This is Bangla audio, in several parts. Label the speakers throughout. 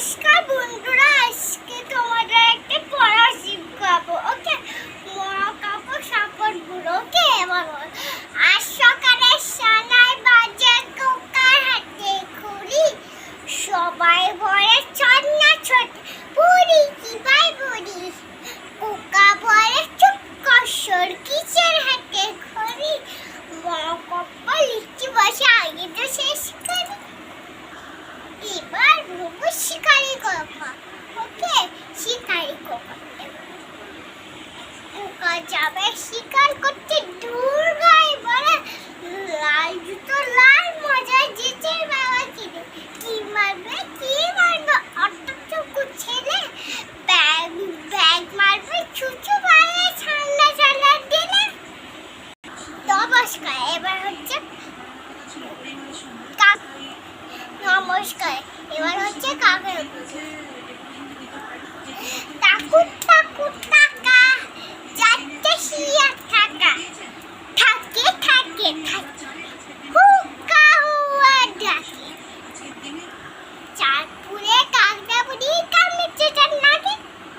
Speaker 1: নমস্কার ওকা শিকার করতে দূর বলে লাল জুতো লাল মজা জিতের বাবা কিনে কি মারবে কি মারবে? ছেলে ব্যাগ ব্যাগ মারবে, ছুচু মারবে ঠান্ডা ঠান্ডা দিলে। নমস্কার, এবার হচ্ছে নমস্কার।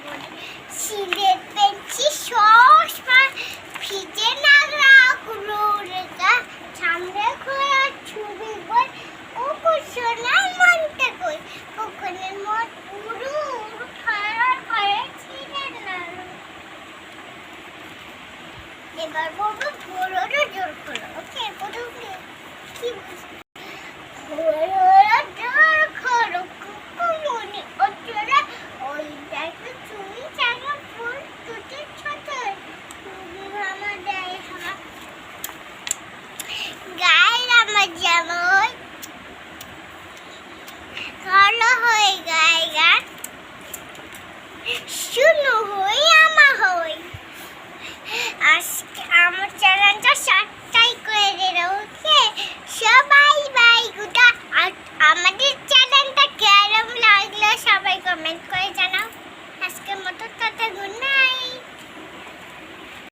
Speaker 1: বলি সিলেট ছবি বই ও কুশনা মনতে মন খাড়া করে এবার বলব বড়োটা জোর করো। ওকে প্রথমে কি বুঝলি যেমন আমার হই আজকে আমার করে দিল সবাই বাই গুটা আমাদের চ্যানেলটা কেরম লাগল সবাই কমেন্ট করে জানাও। আজকে